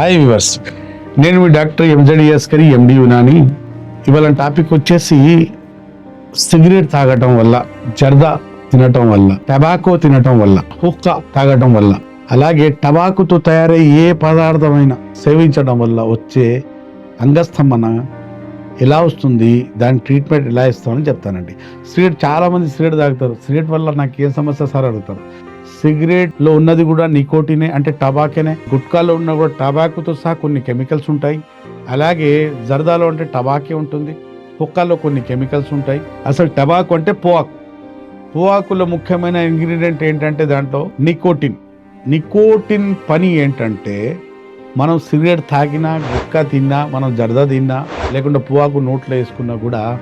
Hi viewers నేను మీ doctor ఎంజడిఎస్కరి ఎండి యునాని. ఇవాళ topic వచ్చేసి సిగరెట్ తాగటం వల్ల జర్దా తినటం వల్ల టబాకో తినటం వల్ల హుక్క తాగటం వల్ల అలాగే టబాకుతో తయారయ్యే ఏ పదార్థమైన సేవించడం వల్ల వచ్చే అంగస్తంభన ఎలా వస్తుంది దాని ట్రీట్మెంట్ ఎలా ఇస్తామని చెప్తానండి. సిగరెట్ చాలా మంది సిగరెట్ తాగుతారు. సిగరెట్ వల్ల నాకు ఏ సమస్య సార్ అడుగుతారు. సిగరెట్లో ఉన్నది కూడా నికోటినే అంటే టబాకేనే. గుట్కాలో ఉన్న కూడా టబాకుతో సహా కొన్ని కెమికల్స్ ఉంటాయి. అలాగే జర్దాలో అంటే టబాకే ఉంటుంది. హుక్కాలో కొన్ని కెమికల్స్ ఉంటాయి. అసలు టబాకు అంటే పోవాకు. పోవాకులో ముఖ్యమైన ఇంగ్రీడియంట్ ఏంటంటే దాంట్లో నికోటిన్. నికోటిన్ పని ఏంటంటే మనం సిగరెట్ తాగినా గుట్కా తిన్నా మనం జర్దా తిన్నా లేకుంటే పువ్వాకు నోట్లో వేసుకున్నా కూడా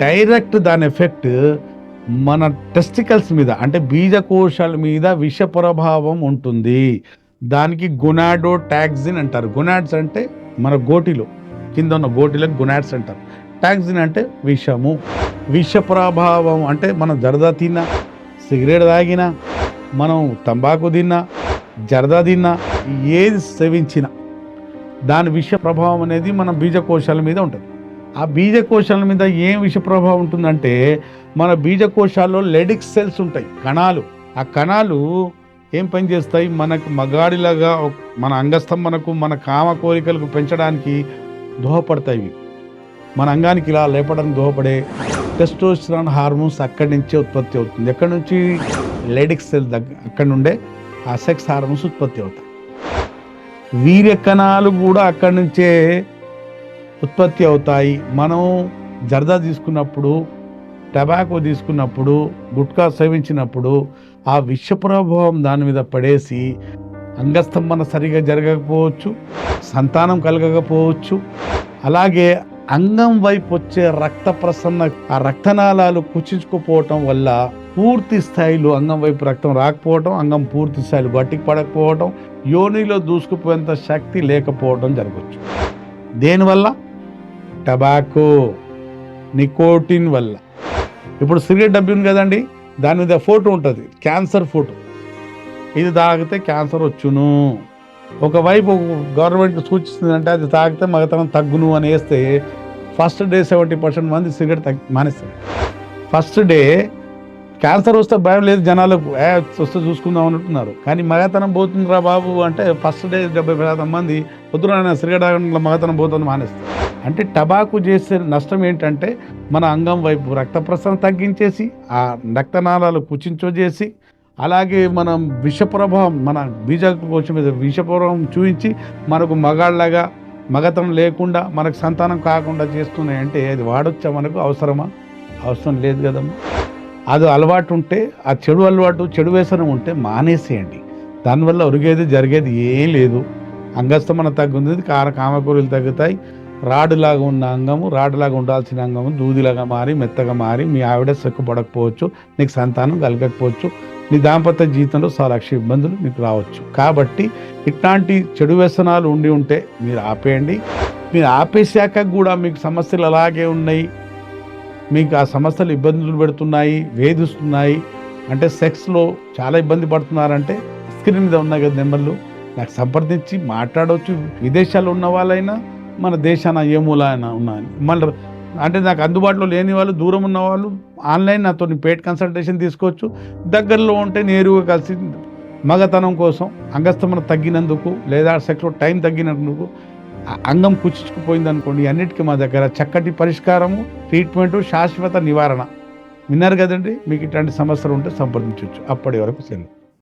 డైరెక్ట్ దాని ఎఫెక్ట్ మన టెస్టికల్స్ మీద అంటే బీజకోశాల మీద విష ప్రభావం ఉంటుంది. దానికి గునాడో టాక్సిన్ అంటారు. గునాడ్స్ అంటే మన గోటిలో కింద ఉన్న గోటిలకు గునాడ్స్ అంటారు. టాక్సిన్ అంటే విషము. విష ప్రభావం అంటే మనం జరదా తిన్నా సిగరెట్ తాగినా మనం తంబాకు తిన్నా జరదా తిన్నా ఏది సేవించినా దాని విష ప్రభావం అనేది మన బీజకోశాల మీద ఉంటుంది. ఆ బీజకోశాల మీద ఏం విష ప్రభావం ఉంటుందంటే మన బీజకోశాల్లో లెడిక్ సెల్స్ ఉంటాయి కణాలు. ఆ కణాలు ఏం పని చేస్తాయి? మనకు మగాడిలాగా మన అంగస్తంభనకు మన కామ కోరికలకు పెంచడానికి దోహపడతాయి మన అంగానికి ఇలా లేపడానికి దోహపడే టెస్టోస్టిరాన్ హార్మోన్స్ అక్కడి నుంచే ఉత్పత్తి అవుతుంది. ఎక్కడి నుంచి? లెడిక్ సెల్ దగ్గర అక్కడి నుండే ఆ సెక్స్ హార్మోన్స్ ఉత్పత్తి అవుతాయి. వీర్య కణాలు కూడా అక్కడి నుంచే ఉత్పత్తి అవుతాయి. మనం జర్దా తీసుకున్నప్పుడు టబాకో తీసుకున్నప్పుడు గుట్కా సేవించినప్పుడు ఆ విష ప్రభావం దాని మీద పడేసి అంగస్తంభన సరిగా జరగకపోవచ్చు సంతానం కలగకపోవచ్చు. అలాగే అంగం వైపు వచ్చే రక్త ప్రసన్న ఆ రక్తనాళాలు కుచించుకుపోవటం వల్ల పూర్తి స్థాయిలో అంగం వైపు రక్తం రాకపోవటం అంగం పూర్తి స్థాయిలో గట్టికి పడకపోవటం యోనిలో దూసుకుపోయేంత శక్తి లేకపోవడం జరగచ్చు దేనివల్ల? టబాకో నికోటిన్ వల్ల. ఇప్పుడు సిగరెట్ డబ్బి ఉంది కదండి దాని మీద ఫోటో ఉంటుంది క్యాన్సర్ ఫోటో. ఇది తాగితే క్యాన్సర్ వచ్చును. ఒకవైపు గవర్నమెంట్ సూచిస్తుంది అంటే అది తాగితే మగతనం తగ్గును అని వేస్తే ఫస్ట్ డే సెవెంటీ పర్సెంట్ మంది సిగరెట్ తగ్గి మానేస్తారు. ఫస్ట్ డే క్యాన్సర్ వస్తే భయం లేదు జనాలకు ఏ వస్తే చూసుకుందాం అంటున్నారు కానీ మగతనం పోతుందిరా బాబు అంటే ఫస్ట్ డే డెబ్బై శాతం మంది పొద్దున సిగరెట్ తాగడం మగతనం పోతుంది మానేస్తారు. అంటే టబాకు చేసే నష్టం ఏంటంటే మన అంగం వైపు రక్త ప్రసరణ తగ్గించేసి ఆ రక్తనాళాలు కుచించోజేసి అలాగే మనం విషప్రభావం మన బీజకోశం మీద విషప్రభావం చూపించి మనకు మగాళ్ళగా మగతనం లేకుండా మనకు సంతానం కాకుండా చేస్తున్నాయి అంటే అది వాడొచ్చా మనకు? అవసరమా? అవసరం లేదు కదమ్మా. అది అలవాటు ఉంటే ఆ చెడు అలవాటు చెడు వ్యసనం ఉంటే మానేసేయండి. దానివల్ల ఒరిగేది జరిగేది ఏం లేదు. అంగస్తమన తగ్గుంది కార కామకూరలు తగ్గుతాయి. రాడులాగా ఉన్న అంగము రాడులాగా ఉండాల్సిన అంగము దూదిలాగా మారి మెత్తగా మారి మీ ఆవిడ సిక్కుపడకపోవచ్చు నీకు సంతానం కలగకపోవచ్చు నీ దాంపత్య జీవితంలో చాలా లక్ష ఇబ్బందులు మీకు రావచ్చు. కాబట్టి ఇట్లాంటి చెడు వ్యసనాలు ఉండి ఉంటే మీరు ఆపేయండి. మీరు ఆపేశాక కూడా మీకు సమస్యలు అలాగే ఉన్నాయి. మీకు ఆ సమస్యలు ఇబ్బందులు పెడుతున్నాయి వేధిస్తున్నాయి. అంటే సెక్స్లో చాలా ఇబ్బంది పడుతున్నారంటే స్క్రీన్ మీద ఉన్నాయి కదా నెంబర్లు. నాకు సంప్రదించి మాట్లాడవచ్చు విదేశాల్లో ఉన్న వాళ్ళైనా మన దేశాన ఏ మూల అయినా ఉన్నాయని. మళ్ళీ అంటే నాకు అందుబాటులో లేని వాళ్ళు దూరం ఉన్న వాళ్ళు ఆన్లైన్ నాతో పేట్ కన్సల్టేషన్ తీసుకోవచ్చు. దగ్గరలో ఉంటే నేరుగా కలిసి మగతనం కోసం అంగస్తమనం తగ్గినందుకు లేదా సెక్స్లో టైం తగ్గినందుకు అంగం కుచ్చుకుపోయింది అనుకోండి అన్నిటికీ మా దగ్గర చక్కటి పరిష్కారము ట్రీట్మెంటు శాశ్వత నివారణ. విన్నారు కదండి? మీకు ఇట్లాంటి సమస్యలు ఉంటే సంప్రదించవచ్చు అప్పటి వరకు సెలవు.